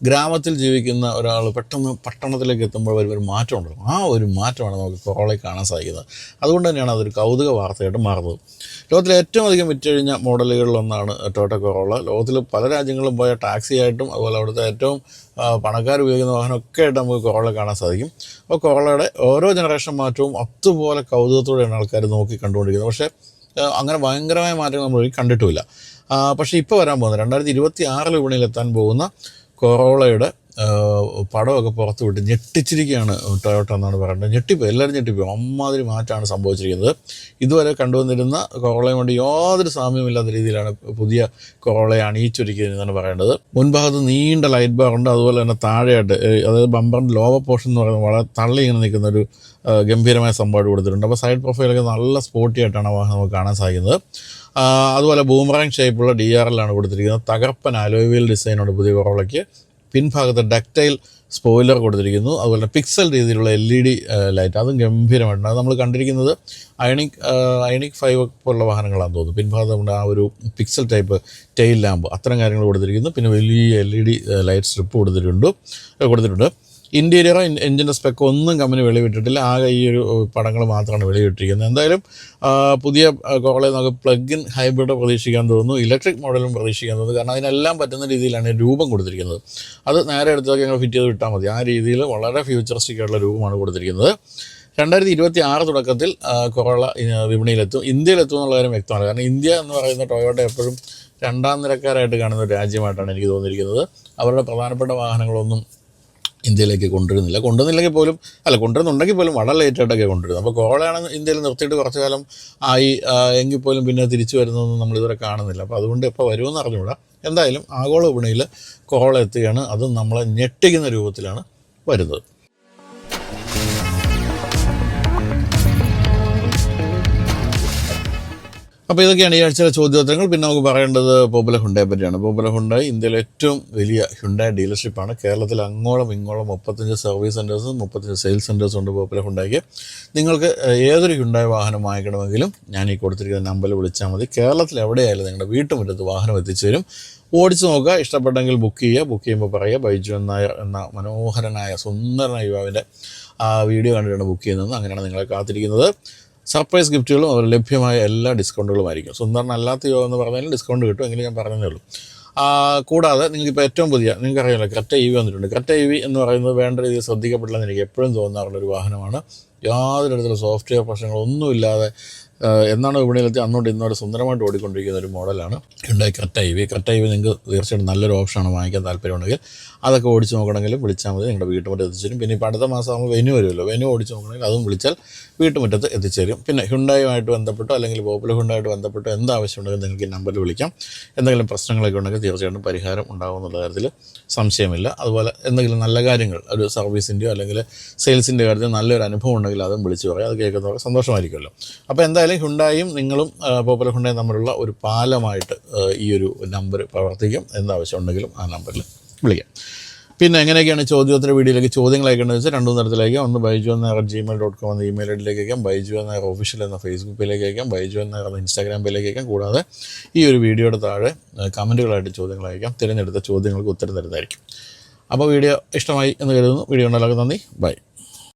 ഗ്രാമത്തിൽ ജീവിക്കുന്ന ഒരാൾ പെട്ടെന്ന് പട്ടണത്തിലേക്ക് എത്തുമ്പോൾ ഒരു മാറ്റം ഉണ്ടാകും ആ ഒരു മാറ്റമാണ് നമുക്ക് കൊറോളയിൽ കാണാൻ സാധിക്കുന്നത്. അതുകൊണ്ട് തന്നെയാണ് അതൊരു കൗതുക വാർത്തയായിട്ട് മാറുന്നത്. ലോകത്തിലെ ഏറ്റവും അധികം വിറ്റഴിഞ്ഞ മോഡലുകളിലൊന്നാണ് ടൊയോട്ട കൊറോള ലോകത്തിൽ പല രാജ്യങ്ങളും പോയ ടാക്സിയായിട്ടും അതുപോലെ അവിടുത്തെ ഏറ്റവും പണക്കാർ ഉപയോഗിക്കുന്ന വാഹനമൊക്കെ ആയിട്ട് നമുക്ക് കൊറോള കാണാൻ സാധിക്കും. അപ്പോൾ കൊറോളയുടെ ഓരോ ജനറേഷൻ മാറ്റവും അതുപോലെ കൗതുകത്തോടെയാണ് ആൾക്കാർ നോക്കി കണ്ടുകൊണ്ടിരിക്കുന്നത്. പക്ഷേ അങ്ങനെ ഭയങ്കരമായ മാറ്റങ്ങൾ നമ്മൾ കണ്ടിട്ടുമില്ല. പക്ഷേ ഇപ്പോൾ വരാൻ പോകുന്നത് രണ്ടായിരത്തി ഇരുപത്തി ആറിൽ വിപണിയിൽ എത്താൻ പോകുന്ന കൊറോളയുടെ പടമൊക്കെ പുറത്തു വിട്ട് ഞെട്ടിച്ചിരിക്കുകയാണ് ടൊയോട്ട എന്നാണ് പറയുന്നത് ഞെട്ടിപ്പോയി എല്ലാവരും ഞെട്ടിപ്പോയി അമ്മാതിരി മാറ്റമാണ് സംഭവിച്ചിരിക്കുന്നത്. ഇതുവരെ കണ്ടുവന്നിരുന്ന കൊറോളയും കൊണ്ട് യാതൊരു സാമ്യമില്ലാത്ത രീതിയിലാണ് പുതിയ കൊറോളയെ അണിയിച്ചൊരുക്കിയതെന്നാണ് പറയേണ്ടത്. മുൻഭാഗത്ത് നീണ്ട ലൈറ്റ് ബാർ ഉണ്ട്. അതുപോലെ തന്നെ താഴെയായിട്ട് അതായത് ബമ്പറിന്റെ ലോവർ പോർഷൻ എന്ന് പറയുന്നത് വളരെ തള്ളി ഇങ്ങനെ നിൽക്കുന്ന ഒരു ഗംഭീരമായ സംഭവമായിട്ട് കൊടുത്തിട്ടുണ്ട്. അപ്പോൾ സൈഡ് പ്രൊഫൈലൊക്കെ നല്ല സ്പോർട്ടി ആയിട്ടാണ് നമുക്ക് കാണാൻ സാധിക്കുന്നത്. അതുപോലെ ബൂമറാങ് ഷേപ്പുള്ള ഡി ആർ എല്ലാണ് കൊടുത്തിരിക്കുന്നത്. തകർപ്പൻ അലോയിൽ ഡിസൈനാണ് പുതിയ കൊറോളയ്ക്ക് പിൻഭാഗത്ത് ഡക്റ്റൈൽ സ്പോയിലർ കൊടുത്തിരിക്കുന്നു. അതുപോലെ പിക്സൽ രീതിയിലുള്ള എൽ ഇ ഡി ലൈറ്റ്. അതും ഗംഭീരമായിട്ടുണ്ട്. അത് നമ്മൾ കണ്ടിരിക്കുന്നത് അയണിക് അയണിക് ഫൈവ് പോലുള്ള വാഹനങ്ങളാണെന്ന് തോന്നുന്നു. പിൻഭാഗത്ത് നമ്മുടെ ആ ഒരു പിക്സൽ ടൈപ്പ് ടെയിൽ ലാമ്പ്. അത്തരം കാര്യങ്ങൾ കൊടുത്തിരിക്കുന്നു. പിന്നെ വലിയ L E D light strip കൊടുത്തിട്ടുണ്ട്. കൊടുത്തിട്ടുണ്ട്. ഇന്റീരിയറോ എഞ്ചിന്റെ സ്പെക്കോ ഒന്നും കമ്പനി വെളിവിട്ടിട്ടില്ല. ആകെ ഈ ഒരു പടങ്ങൾ മാത്രമാണ് വെളിവിട്ടിരിക്കുന്നത്. എന്തായാലും പുതിയ കോളേജ് നമുക്ക് പ്ലഗ് ഇൻ ഹൈബ്രിഡ് പ്രതീക്ഷിക്കാൻ തോന്നുന്നു. ഇലക്ട്രിക് മോഡലും പ്രതീക്ഷിക്കാൻ തോന്നുന്നു. കാരണം അതിനെല്ലാം പറ്റുന്ന രീതിയിലാണ് രൂപം കൊടുത്തിരിക്കുന്നത്. അത് നേരെ എടുത്തൊക്കെ ഞങ്ങൾ ഫിറ്റ് ചെയ്ത് വിട്ടാൽ മതി. ആ രീതിയിൽ വളരെ ഫ്യൂച്ചറിസ്റ്റിക് ആയിട്ടുള്ള രൂപമാണ് കൊടുത്തിരിക്കുന്നത്. രണ്ടായിരത്തി ഇരുപത്തി ആറ് തുടക്കത്തിൽ കോള വിപണിയിലെത്തും. ഇന്ത്യയിലെത്തും എന്നുള്ള കാര്യം വ്യക്തമാണ്. കാരണം ഇന്ത്യ എന്ന് പറയുന്ന ടൊയോട്ട എപ്പോഴും രണ്ടാം നിരക്കാരായിട്ട് കാണുന്ന ഒരു രാജ്യമായിട്ടാണ് എനിക്ക് തോന്നിയിരിക്കുന്നത്. അവരുടെ പ്രധാനപ്പെട്ട വാഹനങ്ങളൊന്നും ഇന്ത്യയിലേക്ക് കൊണ്ടുവരുന്നില്ല. കൊണ്ടുവന്നില്ലെങ്കിൽ പോലും അല്ല കൊണ്ടുവരുന്നുണ്ടെങ്കിൽ പോലും വളരെ ലേറ്റായിട്ടൊക്കെ കൊണ്ടുവരുന്നത് അപ്പോൾ കോളയാണ് ഇന്ത്യയിൽ നിർത്തിയിട്ട് കുറച്ച് കാലം ആയി എങ്കിൽ പോലും പിന്നെ തിരിച്ചു വരുന്നതൊന്നും നമ്മളിതുവരെ കാണുന്നില്ല. അപ്പോൾ അതുകൊണ്ട് എപ്പോൾ വരുമെന്ന് അറിഞ്ഞുകൂടാ. എന്തായാലും ആഗോള വിപണിയിൽ കോള എത്തുകയാണ്. അതും നമ്മളെ ഞെട്ടിക്കുന്ന രൂപത്തിലാണ് വരുന്നത്. അപ്പോൾ ഇതൊക്കെയാണ് ഈ ആഴ്ചയിലെ ചോദ്യോത്തരങ്ങൾ. പിന്നെ നമുക്ക് പറയേണ്ടത് പോപ്പുലർ ഹുണ്ടയെ പറ്റിയാണ്. പോപ്പുലർ ഹുണ്ടായി ഇന്ത്യയിലെ ഏറ്റവും വലിയ ഹുണ്ടായ ആണ്. കേരളത്തിൽ അങ്ങോളം ഇങ്ങോളം മുപ്പത്തഞ്ച് സർവീസ് സെന്റേഴ്സും മുപ്പത്തഞ്ച് സെയിൽസ് സെന്റേഴ്സും ഉണ്ട് പോപ്പുലർ ഹുണ്ടായിക്ക് നിങ്ങൾക്ക് ഏതൊരു ഹുണ്ടായ വാഹനം വാങ്ങിക്കണമെങ്കിലും ഞാൻ ഈ കൊടുത്തിരിക്കുന്ന നമ്പറിൽ വിളിച്ചാൽ മതി. കേരളത്തിൽ എവിടെയായാലും നിങ്ങളുടെ വീട്ടുമുറ്റത്ത് വാഹനം എത്തിച്ചു തരും. ഓടിച്ചു നോക്കുക. ഇഷ്ടപ്പെട്ടെങ്കിൽ ബുക്ക് ചെയ്യുക. ബുക്ക് ചെയ്യുമ്പോൾ പറയുക. ബൈജു നായർ എന്ന മനോഹരനായ സുന്ദരനായ യുവാവിന്റെ ആ വീഡിയോ കണ്ടിട്ടാണ് ബുക്ക് ചെയ്യുന്നത്. അങ്ങനെയാണ് നിങ്ങളെ കാത്തിരിക്കുന്നത്. സർപ്രൈസ് ഗിഫ്റ്റുകളും അവർ ലഭ്യമായ എല്ലാ ഡിസ്കൗണ്ടുകളും ആയിരിക്കും. സുന്ദരൻ അല്ലാത്ത യോഗം എന്ന് പറഞ്ഞാലും ഡിസ്കൗണ്ട് കിട്ടും എങ്കിലും ഞാൻ പറഞ്ഞതേ ഉള്ളൂ. കൂടാതെ നിങ്ങൾക്കിപ്പോൾ ഏറ്റവും പുതിയ നിങ്ങൾക്കറിയാമല്ലോ ക്രെറ്റ ഇ വി വന്നിട്ടുണ്ട്. ക്രെറ്റ ഇ വി എന്ന് പറയുന്നത് വേണ്ട രീതിയിൽ ശ്രദ്ധിക്കപ്പെടില്ലെന്ന് എനിക്ക് എപ്പോഴും തോന്നാറുള്ള ഒരു വാഹനമാണ്. യാതൊരു തരത്തിലുള്ള സോഫ്റ്റ്വെയർ പ്രശ്നങ്ങളൊന്നുമില്ലാതെ എന്നാണ് വിപണിയിലെത്തി അന്നോട്ട് ഇന്നോട്ട് സുന്ദരമായിട്ട് ഓടിക്കൊണ്ടിരിക്കുന്ന ഒരു മോഡലാണ്. ഉണ്ടായി കറ്റ് ഐ വി. കറ്റ് ഐ വി നിങ്ങൾക്ക് തീർച്ചയായിട്ടും നല്ലൊരു ഓപ്ഷനാണ് വാങ്ങിക്കാൻ താല്പര്യമുണ്ടെങ്കിൽ അതൊക്കെ ഓടിച്ച് നോക്കണമെങ്കിൽ വിളിച്ചാൽ മതി. നിങ്ങളുടെ വീട്ടുമുറ്റത്ത് എത്തിച്ചേരും. പിന്നെ ഇപ്പോൾ അടുത്ത മാസം ആകുമ്പോൾ വെനു വരുമല്ലോ. വെനു ഓടിച്ച് നോക്കണമെങ്കിൽ അതും വിളിച്ചാൽ വീട്ടുമുറ്റത്ത് എത്തിച്ചേരും. പിന്നെ ഹുണ്ടായുമായിട്ട് ബന്ധപ്പെട്ടോ അല്ലെങ്കിൽ പോപ്പുലർ ഹുണ്ടായിട്ട് ബന്ധപ്പെട്ടോ എന്ത് ആവശ്യമുണ്ടെങ്കിൽ നിങ്ങൾക്ക് ഈ നമ്പറിൽ വിളിക്കാം. എന്തെങ്കിലും പ്രശ്നങ്ങളൊക്കെ ഉണ്ടെങ്കിൽ തീർച്ചയായിട്ടും പരിഹാരം ഉണ്ടാകുമെന്നുള്ള കാര്യത്തിൽ സംശയമില്ല. അതുപോലെ എന്തെങ്കിലും നല്ല കാര്യങ്ങൾ ഒരു സർവീസിന്റെയോ അല്ലെങ്കിൽ സെയിൽസിന്റെ കാര്യത്തിൽ നല്ലൊരു അനുഭവം ഉണ്ടെങ്കിൽ അതും വിളിച്ച് പറയാം. അത് കേൾക്കുന്നവർക്ക് സന്തോഷമായിരിക്കുമല്ലോ. അപ്പോൾ എന്തായാലും ഹുണ്ടായും നിങ്ങളും പോപ്പുലർ ഹുണ്ടായും തമ്മിലുള്ള ഒരു പാലമായിട്ട് ഈ ഒരു നമ്പർ പ്രവർത്തിക്കും. എന്താവശ്യം ഉണ്ടെങ്കിലും ആ നമ്പറിൽ വിളിക്കാം. പിന്നെ എങ്ങനെയൊക്കെയാണ് ചോദ്യോത്തര വീഡിയോയിലേക്ക് ചോദ്യങ്ങൾ അയക്കേണ്ടത് വെച്ചാൽ രണ്ടു തരത്തിലേക്ക് ഒന്ന് ബൈജു എന്ന ജിമെയിൽ ഡോട്ട് കോം എന്ന ഇമെയിൽ ഐഡിയിലേക്ക് അയക്കാം ബൈജു എന്ന ഒഫീഷ്യൽ എന്ന ഫേസ്ബുക്ക് പേജിലേക്ക് അയക്കാം ബൈജു എന്ന ഇൻസ്റ്റാഗ്രാം അയക്കാം. കൂടാതെ ഈ ഒരു വീഡിയോയുടെ താഴെ കമന്റുകളായിട്ട് ചോദ്യങ്ങൾ അയക്കാം. തിരഞ്ഞെടുത്ത ചോദ്യങ്ങൾക്ക് ഉത്തരം തരുന്നതായിരിക്കും. അപ്പോൾ വീഡിയോ ഇഷ്ടമായി എന്ന് കരുതുന്നു. വീഡിയോ ഉണ്ടാകും നന്ദി. ബൈ.